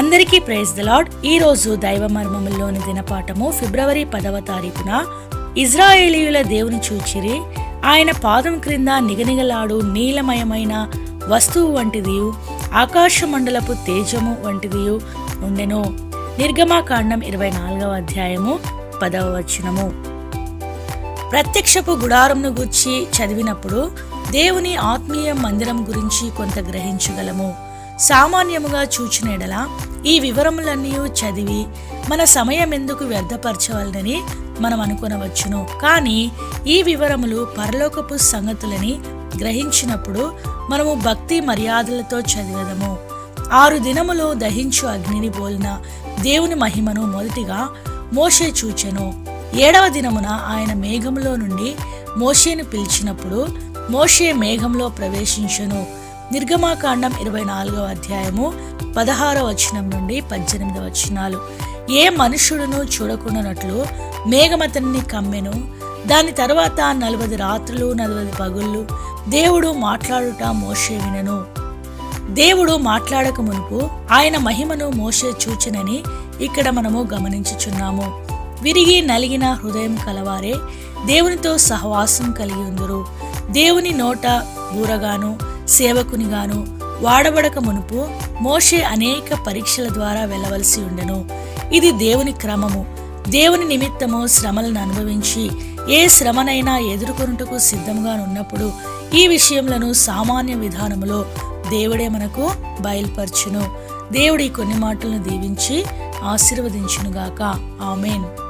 అందరికీ praise the lord ఈ రోజు దైవ మర్మముల్లోని దినపాఠము ఫిబ్రవరి పదవ తారీఖున. ఇజ్రాయేలీయుల దేవుని చూచిరి. ఆయన పాదం క్రింద నిగనిగలాడు నీలమయమైన వస్తువు వంటిది. ఆకాశ మండలపు తేజము వంటిది. ఉండెను. నిర్గమాకాండం ఇరవై నాలుగవ అధ్యాయము పదవ వచనము. ప్రత్యక్షపు గుడారంను గూర్చి చదివినప్పుడు దేవుని ఆత్మీయ మందిరం గురించి కొంత గ్రహించగలము. సామాన్యముగా చూచిన ఎడల ఈ వివరములన్నీ చదివి మన సమయం ఎందుకు వ్యర్థపరచవలనని మనం అనుకునవచ్చును కానీ ఈ వివరములు పరలోకపు సంగతులని గ్రహించినప్పుడు మనము భక్తి మర్యాదలతో చదివేదము. ఆరు దినములు దహించు అగ్నిని పోలిన దేవుని మహిమను మొదటిగా మోషే చూచెను. ఏడవ దినమున ఆయన మేఘములో నుండి మోషేను పిలిచినప్పుడు మోషే మేఘంలో ప్రవేశించెను. నిర్గమాకాండం ఇరవై నాలుగవ అధ్యాయము పదహారవ వచనం నుండి పద్దెనిమిదవ వచనాలు. ఏ మనుషుడును చూడకుండానట్లు మేఘమతన్ని కమ్మెను. దాని తర్వాత నలభై రాత్రులు నలభై పగుళ్ళు దేవుడు మాట్లాడుట మోషే వినను. దేవుడు మాట్లాడక మునుపు ఆయన మహిమను మోసే చూచినని ఇక్కడ మనము గమనించుచున్నాము. విరిగి నలిగిన హృదయం కలవారే దేవునితో సహవాసం కలిగి ఉందరు. దేవుని నోట బూరగాను సేవకునిగాను వాడబడక మునుపు మోషే అనేక పరీక్షల ద్వారా వెళ్ళవలసి ఉండెను. ఇది దేవుని క్రమము. దేవుని నిమిత్తము శ్రమలను అనుభవించి ఏ శ్రమనైనా ఎదుర్కొనుటకు సిద్ధంగా ఉన్నప్పుడు ఈ విషయంలో సామాన్య విధానములో దేవుడే మనకు బయలుపరచును. దేవుడి కొన్ని మాటలను దీవించి ఆశీర్వదించునుగాక. ఆమెన్.